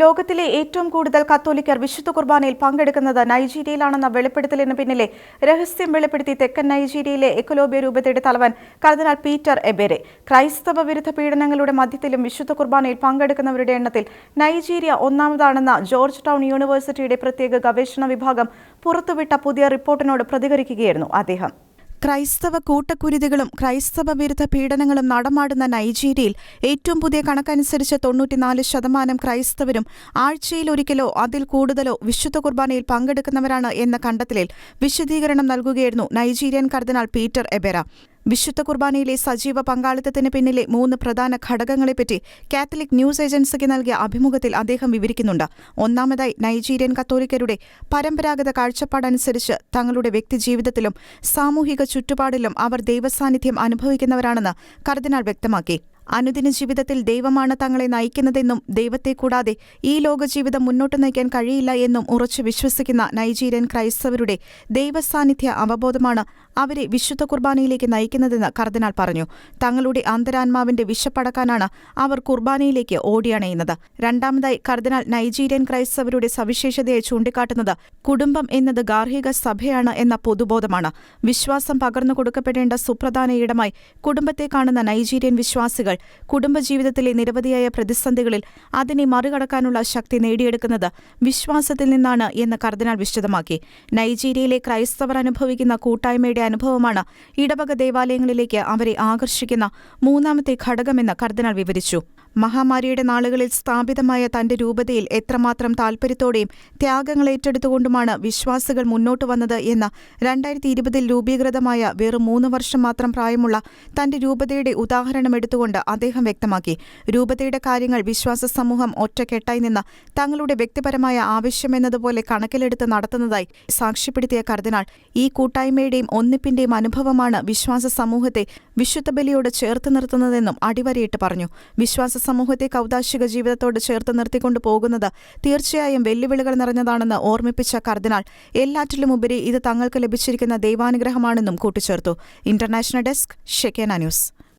ലോകത്തിലെ ഏറ്റവും കൂടുതൽ കത്തോലിക്കർ വിശുദ്ധ കുർബാനയിൽ പങ്കെടുക്കുന്നത് നൈജീരിയയിലാണെന്ന വെളിപ്പെടുത്തലിന് പിന്നിലെ രഹസ്യം വെളിപ്പെടുത്തി തെക്കൻ നൈജീരിയയിലെ എക്കലോബിയ രൂപതയുടെ തലവൻ കർദിനാൾ പീറ്റർ എബേരെ ക്രൈസ്തവ വിരുദ്ധ പീഡനങ്ങളുടെ മധ്യത്തിലും വിശുദ്ധ കുർബാനയിൽ പങ്കെടുക്കുന്നവരുടെ എണ്ണത്തിൽ നൈജീരിയ ഒന്നാമതാണെന്ന ജോർജ് ടൗൺ യൂണിവേഴ്സിറ്റിയുടെ പ്രത്യേക ഗവേഷണ വിഭാഗം പുറത്തുവിട്ട പുതിയ റിപ്പോർട്ടിനോട് പ്രതികരിക്കുകയായിരുന്നു അദ്ദേഹം. ക്രൈസ്തവ കൂട്ടക്കുരുതികളും ക്രൈസ്തവ വിരുദ്ധ പീഡനങ്ങളും നടമാടുന്ന നൈജീരിയയിൽ ഏറ്റവും പുതിയ കണക്കനുസരിച്ച് തൊണ്ണൂറ്റിനാല് ശതമാനം ക്രൈസ്തവരും ആഴ്ചയിൽ ഒരിക്കലോ അതിൽ കൂടുതലോ വിശുദ്ധ കുർബാനയിൽ പങ്കെടുക്കുന്നവരാണ് എന്ന കണ്ടെത്തലിൽ വിശദീകരണം നൽകുകയായിരുന്നു നൈജീരിയൻ കർദിനാൾ പീറ്റർ എബെറ. വിശുദ്ധ കുർബാനയിലെ സജീവ പങ്കാളിത്തത്തിന് പിന്നിലെ മൂന്ന് പ്രധാന ഘടകങ്ങളെപ്പറ്റി കാത്തലിക് ന്യൂസ് ഏജൻസിക്ക് നൽകിയ അഭിമുഖത്തിൽ അദ്ദേഹം വിവരിക്കുന്നുണ്ട്. ഒന്നാമതായി നൈജീരിയൻ കത്തോലിക്കരുടെ പരമ്പരാഗത കാഴ്ചപ്പാടനുസരിച്ച് തങ്ങളുടെ വ്യക്തിജീവിതത്തിലും സാമൂഹിക ചുറ്റുപാടിലും അവർ ദൈവസാന്നിധ്യം അനുഭവിക്കുന്നവരാണെന്ന് കർദിനാൾ വ്യക്തമാക്കി. അനുദിന ജീവിതത്തിൽ ദൈവമാണ് തങ്ങളെ നയിക്കുന്നതെന്നും ദൈവത്തെ കൂടാതെ ഈ ലോകജീവിതം മുന്നോട്ട് നയിക്കാൻ കഴിയില്ല എന്നും ഉറച്ചു വിശ്വസിക്കുന്ന നൈജീരിയൻ ക്രൈസ്തവരുടെ ദൈവസാന്നിധ്യ അവബോധമാണ് അവരെ വിശുദ്ധ കുർബാനയിലേക്ക് നയിക്കുന്നതെന്ന് കർദിനാൾ പറഞ്ഞു. തങ്ങളുടെ അന്തരാത്മാവിന്റെ വിശപ്പടക്കാനാണ് അവർ കുർബാനയിലേക്ക് ഓടിയണയുന്നത്. രണ്ടാമതായി കർദിനാൾ നൈജീരിയൻ ക്രൈസ്തവരുടെ സവിശേഷതയെ ചൂണ്ടിക്കാട്ടുന്നത് കുടുംബം എന്നത് ഗാർഹിക സഭയാണ് എന്ന പൊതുബോധമാണ്. വിശ്വാസം പകർന്നു കൊടുക്കപ്പെടേണ്ട സുപ്രധാന ഇടമായി കുടുംബത്തെ കാണുന്ന നൈജീരിയൻ വിശ്വാസികൾ കുടുംബജീവിതത്തിലെ നിരവധിയായ പ്രതിസന്ധികളിൽ അതിനെ മറികടക്കാനുള്ള ശക്തി നേടിയെടുക്കുന്നത് വിശ്വാസത്തിൽ നിന്നാണ് എന്ന് കർദിനാൾ വിശദമാക്കി. നൈജീരിയയിലെ ക്രൈസ്തവർ അനുഭവിക്കുന്ന കൂട്ടായ്മയുടെ അനുഭവമാണ്. ഇടവക ദേവാലയങ്ങളിലേക്ക് അവരെ ആകർഷിക്കുന്ന മൂന്നാമത്തെ ഘടകമെന്ന് കർദിനാൾ വിവരിച്ചു. മഹാമാരിയുടെ നാളുകളിൽ സ്ഥാപിതമായ തന്റെ രൂപതയിൽ എത്രമാത്രം താൽപര്യത്തോടെയും ത്യാഗങ്ങൾ ഏറ്റെടുത്തുകൊണ്ടുമാണ് വിശ്വാസികൾ മുന്നോട്ട് വന്നത് എന്ന് രണ്ടായിരത്തി ഇരുപതിൽ രൂപീകൃതമായ വെറും മൂന്ന് വർഷം മാത്രം പ്രായമുള്ള തന്റെ രൂപതയുടെ ഉദാഹരണം എടുത്തുകൊണ്ട് അദ്ദേഹം വ്യക്തമാക്കി. രൂപതയുടെ കാര്യങ്ങൾ വിശ്വാസ സമൂഹം ഒറ്റക്കെട്ടായി നിന്ന് തങ്ങളുടെ വ്യക്തിപരമായ ആവശ്യമെന്നതുപോലെ കണക്കിലെടുത്ത് നടത്തുന്നതായി സാക്ഷ്യപ്പെടുത്തിയ കർദിനാൾ ഈ കൂട്ടായ്മയുടെയും ഒന്നിപ്പിന്റെയും അനുഭവമാണ് വിശ്വാസ സമൂഹത്തെ വിശുദ്ധ ബലിയോട് ചേർത്ത് നിർത്തുന്നതെന്നും അടിവരയിട്ട് പറഞ്ഞു. വിശ്വാസ സമൂഹത്തെ കൗതാശിക ജീവിതത്തോട് ചേർത്ത് നിർത്തിക്കൊണ്ടു പോകുന്നത് തീർച്ചയായും വെല്ലുവിളികൾ നിറഞ്ഞതാണെന്ന് ഓർമ്മിപ്പിച്ച കർദിനാൾ എല്ലാറ്റിലുമുപരി ഇത് തങ്ങൾക്ക് ലഭിച്ചിരിക്കുന്ന ദൈവാനുഗ്രഹമാണെന്നും കൂട്ടിച്ചേർത്തു. International desk Shekinah news.